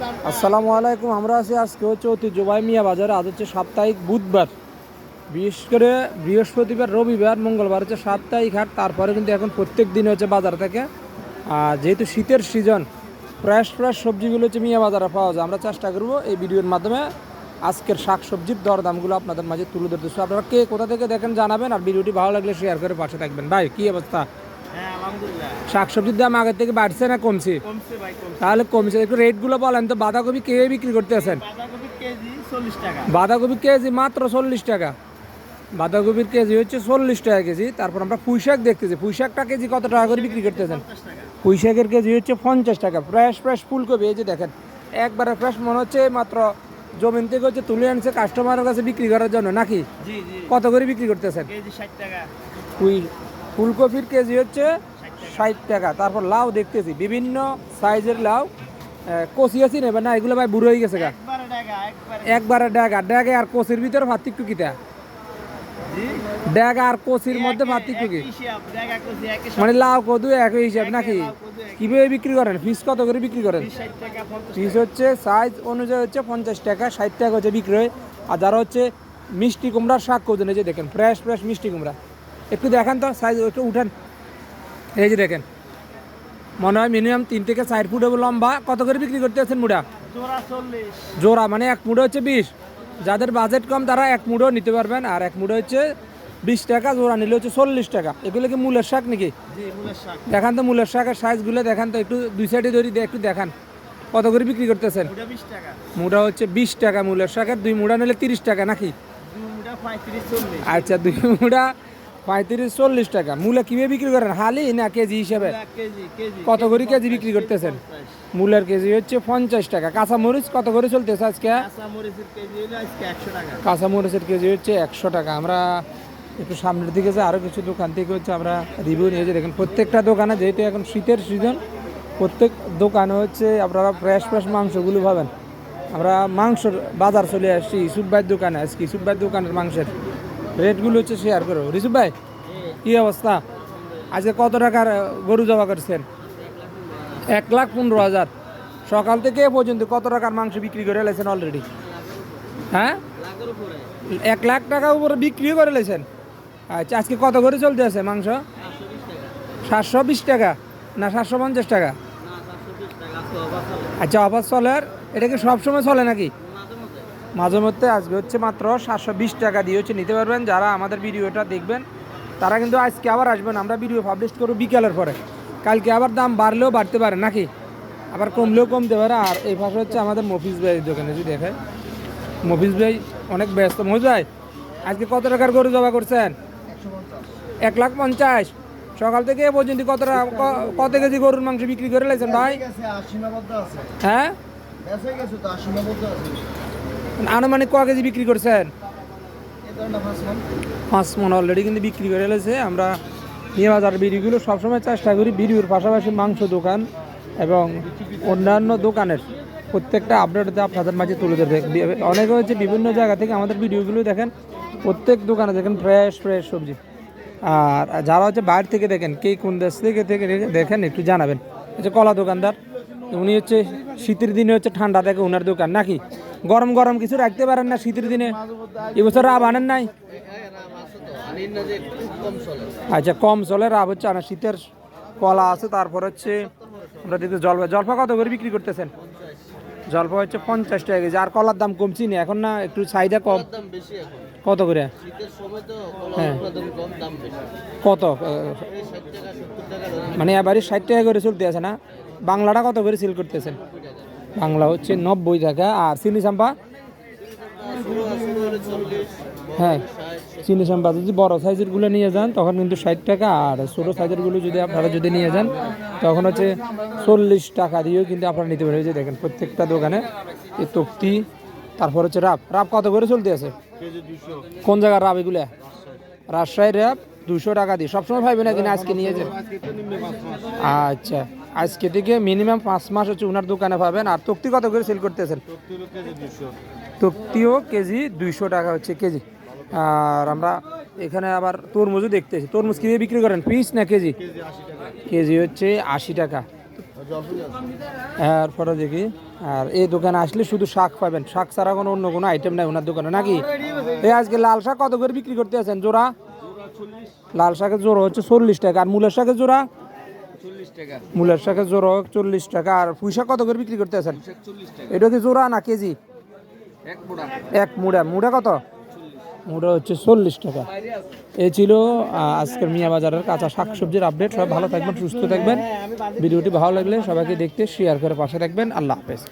আসসালামু আলাইকুম, আমরা আছি আজকে হচ্ছে ঐতিহ্যবাহী মিয়া বাজারে। আজ হচ্ছে সাপ্তাহিক বুধবার। বিশেষ করে বৃহস্পতিবার, রবিবার, মঙ্গলবার হচ্ছে সাপ্তাহিক হাট। তারপরে কিন্তু এখন প্রত্যেক দিন হচ্ছে বাজার থেকে। আর যেহেতু শীতের সিজন, ফ্রেশ ফ্রেশ সবজিগুলো হচ্ছে মিয়া বাজারে পাওয়া যায়। আমরা চেষ্টা করব এই ভিডিওর মাধ্যমে আজকের শাক সবজির দরদামগুলো আপনাদের মাঝে তুলে ধরতে। আপনারা কে কোথা থেকে দেখেন জানাবেন, আর ভিডিওটি ভালো লাগলে শেয়ার করে পাশে থাকবেন। ভাই, কি অবস্থা? হ্যাঁ আলহামদুলিল্লাহ। শাক সবজির দাম আগের থেকে বাড়ছে না কমছে? তাহলে কমছে। একটু রেটগুলো বলেন তো বাঁধাকপি কে বিক্রি করতে আছেন বাঁধাকপি কেজি মাত্র চল্লিশ টাকা। বাঁধাকপির কেজি হচ্ছে চল্লিশ টাকা কেজি। তারপর আমরা পুঁইশাক দেখতেছি। পুঁইশাকটা কেজি কত টাকা করে বিক্রি করতেছেন? পুঁইশাকের কেজি হচ্ছে পঞ্চাশ টাকা। ফ্রেশ ফ্রেশ ফুলকপি এই যে দেখেন একবারে ফ্রেশ মনে হচ্ছে মাত্র জমিন থেকে হচ্ছে তুলে আনছে কাস্টমারের কাছে বিক্রি করার জন্য নাকি? কত করে বিক্রি করতেছেন? কেজি ষাট টাকা। পুঁই ফুলকপির কেজি হচ্ছে ষাট টাকা। তারপর লাউ দেখতেছি বিভিন্ন সাইজের লাউ। কচি আছি নেবে না এগুলো ভাই বুড়ো হয়ে গেছে গা। একবারে ড্যাগা ড্যাগে আর কচির ভিতরে পার্থক্য কিটা ড্যাগা আর কচির মধ্যে পার্থক্য কি? মানে লাউ কদু একই হিসাব নাকি? কদু। কীভাবে বিক্রি করেন? ফিস কত করে বিক্রি করেন? ফিস হচ্ছে সাইজ অনুযায়ী হচ্ছে পঞ্চাশ টাকা ষাট টাকা হচ্ছে বিক্রি হয় আর যারা হচ্ছে মিষ্টি কুমড়ার শাক করছেন এই যে দেখেন ফ্রেশ ফ্রেশ মিষ্টি কুমড়া। একটু দেখান তো সাইজ একটু উঠান। এই যে দেখেন মনে হয় মিনিমাম তিন থেকে চার ফুট লম্বা। কত করে বিক্রি করতে আছেন মুড়া? জোড়া জোড়া মানে এক মুড়ো হচ্ছে বিশ। যাদের বাজেট কম তারা এক মুড়ো নিতে পারবেন। আর এক মুড়ো হচ্ছে বিশ টাকা জোড়া নিলে হচ্ছে চল্লিশ টাকা। এগুলো কি মূলের শাক নাকি? দেখান তো মূলের শাকের সাইজগুলো দেখান তো একটু দুই সাইডে ধরি একটু দেখান। কত করে বিক্রি করতেছেন মুড়া হচ্ছে বিশ টাকা মূলের শাকের দুই মুড়া নিলে তিরিশ টাকা নাকি? আচ্ছা দুই মুড়া পঁয়ত্রিশ চল্লিশ টাকা। মূলা কীভাবে বিক্রি করেন? হালি না কেজি হিসেবে? কত করে কেজি বিক্রি করতেছেন? মূলের কেজি হচ্ছে পঞ্চাশ টাকা। কাঁচা মরিচ কত করে চলতেছে আজকে? কাঁচা মরিচের কেজি হচ্ছে একশো টাকা। আমরা একটু সামনের দিকে যে আরও কিছু দোকান থেকে হচ্ছে আমরা রিভিউ নিয়েছি দেখেন প্রত্যেকটা দোকানে যেহেতু এখন শীতের সিজন প্রত্যেক দোকানে হচ্ছে আপনারা ফ্রেশ ফ্রেশ মাংসগুলো পাবেন। আমরা মাংসর বাজার চলে আসছি ইসুফ ভাইয়ের দোকানে আজকে। ইসুফ ভাইয়ের দোকানের মাংসের। রেটগুলো হচ্ছে শেয়ার করো। রিসুফ ভাই, কী অবস্থা? আজকে কত টাকার গরু জমা করছেন? এক লাখ পনেরো হাজার। সকাল থেকে পর্যন্ত কত টাকার মাংস বিক্রি করে এলেছেন অলরেডি হ্যাঁ? এক লাখ টাকা উপরে বিক্রিও করে লেছেন আচ্ছা আজকে কত করে চলতে আছে মাংস? সাতশো বিশ টাকা। না, সাতশো পঞ্চাশ টাকা? আচ্ছা অফার চলে আর? এটা কি সবসময় চলে নাকি? মাঝে মধ্যে আজকে হচ্ছে মাত্র সাতশো বিশ টাকা দিয়ে হচ্ছে নিতে পারবেন। যারা আমাদের ভিডিওটা দেখবেন তারা কিন্তু আজকে আবার আসবেন। আমরা ভিডিও পাবলিশ করব বিকালের পরে। কালকে আবার দাম বাড়লেও বাড়তে পারে নাকি? আবার কমলেও কমতে পারে। আর এই পাশে হচ্ছে আমাদের মফিজ ভাইয়ের দোকানে যদি দেখে মফিজ ভাই অনেক ব্যস্ত। মফিজ ভাই আজকে কত টাকার গরু জমা করছেন? এক লাখ পঞ্চাশ। সকাল থেকে এ পর্যন্ত কত কত কেজি গরুর মাংস বিক্রি করে লেছেন ভাই? হ্যাঁ? আনুমানিক ক কেজি বিক্রি করছেন? পাঁচ মন অলরেডি কিন্তু বিক্রি করে এলেছে আমরা নিয়ে বাজার বিড়িগুলো সবসময় চেষ্টা করি বিড়ির পাশাপাশি মাংস দোকান এবং অন্যান্য দোকানের প্রত্যেকটা আপডেট আপনাদের মাঝে তুলে ধরবে। অনেকে হচ্ছে বিভিন্ন জায়গা থেকে আমাদের ভিডিওগুলো দেখেন, প্রত্যেক দোকানে দেখেন ফ্রেশ ফ্রেশ সবজি। আর যারা হচ্ছে বাইরে থেকে দেখেন, কে কোন দেশ থেকে থেকে দেখেন, একটু জানাবেন। হচ্ছে কলা দোকানদার, উনি হচ্ছে শীতের দিনে হচ্ছে ঠান্ডা থাকে ওনার দোকান, নাকি? গরম গরম কিছু রাখতে পারেন না শীতের দিনে। এবছর রাব আনেন নাই? আচ্ছা কম চলে রাব হচ্ছে না শীতের কলা আছে তারপর হচ্ছে আমরা দেখতে জলপা জলপা কত করে বিক্রি করতেছেন? জলপা হচ্ছে পঞ্চাশ টাকা কেজি। আর কলার দাম কমছি না এখন না একটু চাহিদা কম। কত করে? হ্যাঁ। কত? মানে এবারে ষাট টাকা করে চলতে আছে না? বাংলাটা কত করে সেল করতেছেন? বাংলা হচ্ছে নব্বই টাকা। আর চিনি চাম্পা? হ্যাঁ চিনি চাম্পা যদি বড় সাইজেরগুলো নিয়ে যান, তখন কিন্তু ষাট টাকা। আর ছোটো সাইজেরগুলো যদি আপনারা যদি নিয়ে যান, তখন হচ্ছে চল্লিশ টাকা দিয়েও কিন্তু আপনারা নিতে পারবেন। এই যে দেখেন, প্রত্যেকটা দোকানে এই তক্তি, তারপর হচ্ছে রাব। রাব কত করে চলতে আছে? কোন জায়গার রাব এগুলো? রাজশাহীর রাব। দুশো টাকা দিয়ে। সবসময় পাইবেন না কিনা আজকে নিয়ে মাস আচ্ছা আজকে থেকে মিনিমাম পাঁচ মাস হচ্ছে ওনার দোকানে পাবেন। আর তক্তি কত করে সেল করতেছেন? তক্তিও কেজি দুইশো টাকা হচ্ছে কেজি। আর আমরা এখানে আবার তরমুজও দেখতেছি। তরমুজ কীভাবে বিক্রি করেন? পিস না কেজি? কেজি হচ্ছে আশি টাকা। এরপরে দেখি, আর এই দোকানে আসলে শুধু শাক পাবেন। শাক ছাড়া কোনো অন্য কোনো আইটেম নাই ওনার দোকানে, নাকি? এই আজকে লাল শাক কত করে বিক্রি করতে আছেন? জোড়া? লাল শাকের জোড়া হচ্ছে চল্লিশ টাকা। আর মূলের শাকের জোড়া? মূলের শাকের জোড়া চল্লিশ টাকা। আর পুঁই শাক কত করে বিক্রি করতে আছেন? এটা কি জোড়া না কেজি? এক মুড়া। মুড়া। কত? মুড়া হচ্ছে চল্লিশ টাকা। এই ছিল আজকের মিয়া বাজারের কাঁচা শাকসবজির আপডেট সবাই ভালো থাকবেন সুস্থ থাকবেন। ভিডিওটি ভালো লাগলে সবাইকে দেখতে শেয়ার করে পাশে থাকবেন আল্লাহ হাফেজ।